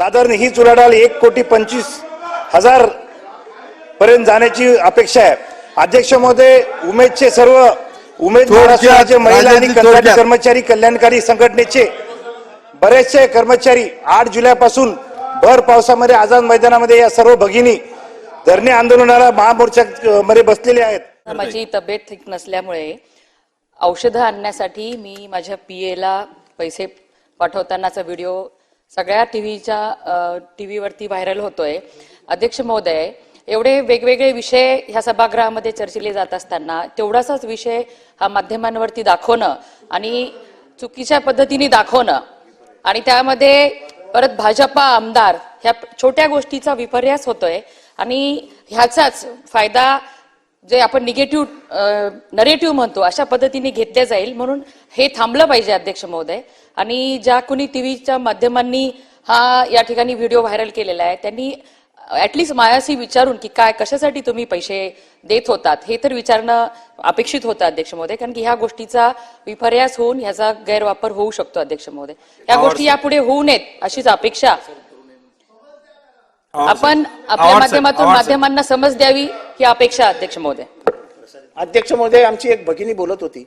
साधारण हीच उलाढाल एक कोटी पंचवीस हजार पर्यंत जाण्याची अपेक्षा आहे अध्यक्ष महोदय उमेदचे सर्व उमेद थोडक्यात, महाराष्ट्र राज्य महिला आणि थोडक्यात. कर्मचारी कल्याणकारी संघटनेचे बरेचसे कर्मचारी आठ जुलैपासून भर पावसामध्ये आझाद मैदानामध्ये या सर्व भगिनी धरणे आंदोलनाला महामोर्चा मध्ये बसलेले आहेत माझी तब्येत ठीक नसल्यामुळे औषधं आणण्यासाठी मी माझ्या पीएला पैसे पाठवतानाचा व्हिडिओ सगळ्या टीव्हीच्या टीव्हीवरती व्हायरल होतोय. अध्यक्ष महोदय एवढे वेगवेगळे विषय ह्या सभागृहामध्ये चर्चिले जात असताना तेवढासाच विषय हा माध्यमांवरती दाखवणं आणि चुकीच्या पद्धतीने दाखवणं आणि त्यामध्ये परत भाजपा आमदार ह्या छोट्या गोष्टीचा विपर्यास होतोय आणि ह्याचाच फायदा जे आपण निगेटिव्ह नरेटिव्ह म्हणतो अशा पद्धतीने घेतल्या जाईल. म्हणून हे थांबलं पाहिजे अध्यक्ष महोदय. आणि ज्या कुणी टीव्हीच्या माध्यमांनी हा या ठिकाणी व्हिडिओ व्हायरल केलेला आहे त्यांनी ऍटलिस्ट मायाशी विचारून की काय कशासाठी तुम्ही पैसे देत होतात हे तर विचारणं अपेक्षित होतं अध्यक्ष महोदय. कारण की ह्या गोष्टीचा विपर्यास होऊन ह्याचा गैरवापर होऊ शकतो अध्यक्ष महोदय. ह्या गोष्टी यापुढे होऊ नयेत अशीच अपेक्षा. आपण आपल्या माध्यमातून माध्यमांना समज द्यावी. ही अपेक्षा अध्यक्ष महोदय. अध्यक्ष महोदय आमची एक भगिनी बोलत होती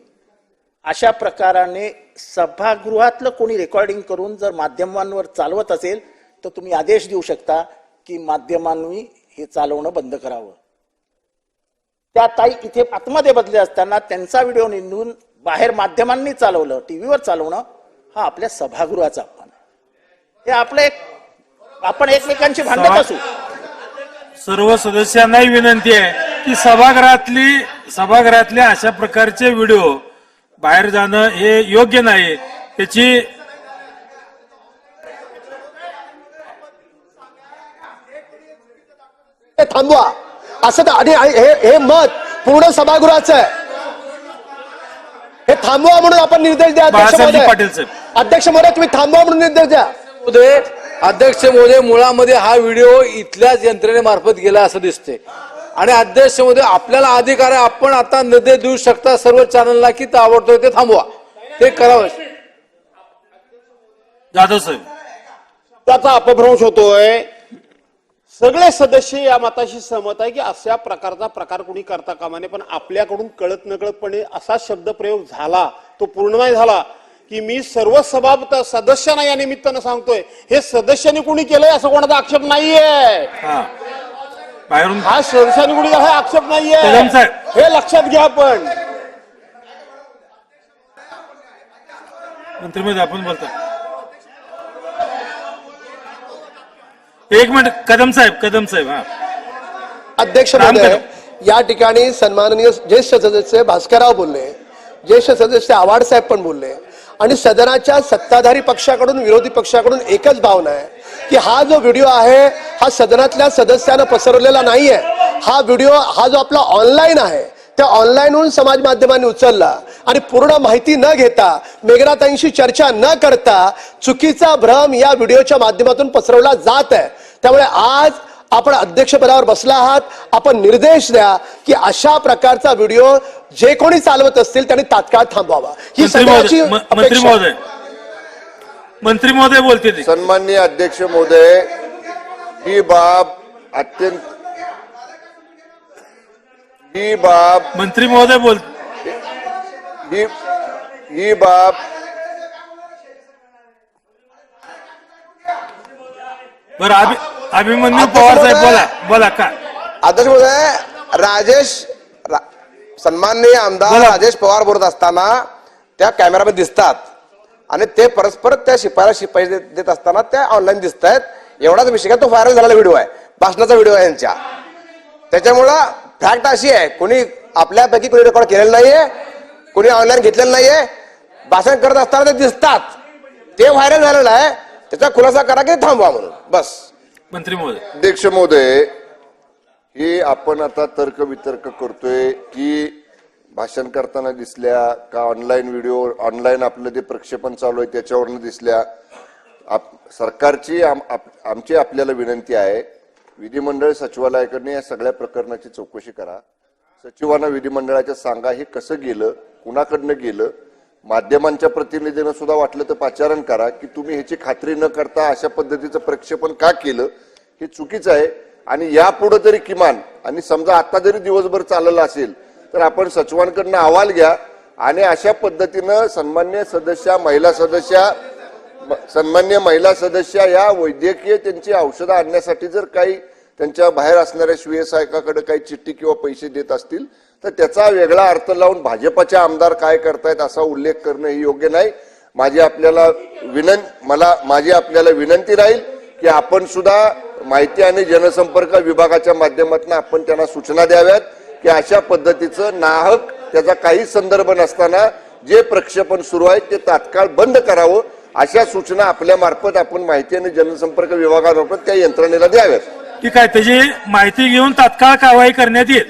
अशा प्रकाराने सभागृहातलं कोणी रेकॉर्डिंग करून जर माध्यमांवर चालवत असेल तर तुम्ही आदेश देऊ शकता की माध्यमांनी हे चालवणं बंद करावं. त्या ताई इथे आतमध्ये बदले असताना त्यांचा व्हिडिओ निंदून बाहेर माध्यमांनी चालवलं टीव्हीवर चालवणं हा आपल्या सभागृहाचा अपमान आहे. हे आपलं एक आपण एकमेकांची भांडत असू. सर्व सदस्यांनाही विनंती आहे की सभागृहातली सभागृहातल्या अशा प्रकारचे व्हिडिओ बाहेर जाणं हे योग्य नाही. त्याची थांबवा. असं तर आणि हे हे मत पूर्ण सभागृहाचं आहे. हे थांबवा म्हणून आपण निर्देश द्या अध्यक्ष महोदय अध्यक्ष महोदय तुम्ही थांबवा म्हणून निर्देश द्या. अध्यक्ष महोदय मुळामध्ये हा व्हिडिओ इथल्याच यंत्रणेमार्फत गेला असं दिसते आणि अध्यक्ष महोदय आपल्याला अधिकार आहे आपण आता निर्देश देऊ शकता सर्व चॅनलला की ताबडतोब ते थांबवा. ते करावं जाधव साहेब. त्याचा अपभ्रंश होतोय. सगळे सदस्य या मताशी सहमत आहे की अशा प्रकारचा प्रकार कुणी करता कामा नये पण आपल्याकडून कळत नकळतपणे असा शब्दप्रयोग झाला तो पूर्ण नाही झाला. की मी सर्व सभा सदस्यांना या निमित्तानं सांगतोय हे सदस्यांनी कुणी केलंय असं कोणाचा आक्षेप नाहीये. हा. बाहेरून हा सदस्यांनी कुणी हा आक्षेप नाहीये. कदम साहेब. हे लक्षात घ्या आपण. मंत्रिमंडळ आपण बोलतो. एक मिनिट कदम साहेब कदम साहेब हा. अध्यक्ष. या ठिकाणी सन्माननीय ज्येष्ठ सदस्य भास्करराव बोलले ज्येष्ठ सदस्य आव्हाड साहेब पण बोलले. आणि सदनाच्या सत्ताधारी पक्षाकडून विरोधी पक्षाकडून एकच भावना आहे की हा जो व्हिडिओ आहे हा सदनातल्या सदस्यानं पसरवलेला नाहीये. हा व्हिडिओ हा जो आपला ऑनलाईन आहे त्या ऑनलाईनहून समाज माध्यमांनी उचलला आणि पूर्ण माहिती न घेता मेघनाथांशी चर्चा न करता चुकीचा भ्रम या व्हिडिओच्या माध्यमातून पसरवला जात आहे. त्यामुळे आज आपण अध्यक्षपदावर बसला आहात. आपण निर्देश द्या की अशा प्रकारचा व्हिडिओ जे कोणी चालवत असतील त्यांनी तात्काळ थांबवावा. ही मंत्री सगळ्याची मंत्री. महोदय. मंत्री महोदय बोलते ते. सन्माननीय अध्यक्ष महोदय ही बाब अत्यंत ही बाब मंत्री महोदय बोल ही ही बाब बरं अभि अभिमन्यू पवार साहेब बोला बोला का? अध्यक्ष महोदय राजेश रा- सन्माननीय आमदार. राजेश पवार बोलत असताना त्या कॅमेरामध्ये दिसतात. आणि ते परस्पर त्या शिपायाला शिपाई देत असताना त्या ऑनलाईन दिसत आहेत एवढाच विषय का तो व्हायरल झालेला व्हिडिओ आहे. भाषणाचा व्हिडिओ आहे यांच्या. त्याच्यामुळं फॅक्ट अशी आहे कोणी आपल्यापैकी कोणी रेकॉर्ड केलेलं नाहीये कोणी ऑनलाईन घेतलेलं नाहीये. भाषण करत असताना ते दिसतात. ते व्हायरल झालेलं आहे. त्याचा खुलासा करा की थांबवा म्हणून. बस. मंत्री महोदय. अध्यक्ष महोदय हे आपण आता तर्क वितर्क करतोय की भाषण करताना दिसल्या का ऑनलाईन व्हिडिओ ऑनलाईन आपलं जे प्रक्षेपण चालू आहे त्याच्यावरनं दिसल्या. आप- सरकारची आम- आप- आमची आपल्याला विनंती आहे विधिमंडळ सचिवालयाकडे या सगळ्या प्रकरणाची चौकशी करा. सचिवांना विधिमंडळाच्या सांगा हे कसं गेलं कुणाकडनं गेलं माध्यमांच्या प्रतिनिधीनं सुद्धा वाटलं तर पाचारण करा की तुम्ही ह्याची खात्री न करता अशा पद्धतीचं प्रक्षेपण का केलं हे चुकीचं आहे. आणि यापुढे तरी किमान आणि समजा आता जरी दिवसभर चाललं असेल तर आपण सचिवांकडनं अहवाल घ्या आणि अशा पद्धतीनं सन्मान्य सदस्या महिला सदस्या सन्मान्य महिला सदस्या या वैद्यकीय त्यांची औषधं आणण्यासाठी जर काही त्यांच्या बाहेर असणाऱ्या शिवसायकाकडे काही चिठ्ठी किंवा पैसे देत असतील तर त्याचा वेगळा अर्थ लावून भाजपचे आमदार काय करतायत असा उल्लेख करणं हे योग्य नाही. माझी आपल्याला विनं मला माझी आपल्याला विनंती राहील की आपण सुद्धा माहिती आणि जनसंपर्क विभागाच्या माध्यमातून आपण त्यांना सूचना द्याव्यात की अशा पद्धतीचं नाहक त्याचा काही संदर्भ नसताना जे प्रक्षेपण सुरू आहे ते तात्काळ बंद करावं अशा सूचना आपल्या मार्फत आपण माहिती आणि जनसंपर्क विभागामार्फत त्या यंत्रणेला द्याव्यात. ठीक आहे त्याची माहिती घेऊन तात्काळ कारवाई करण्यात येईल.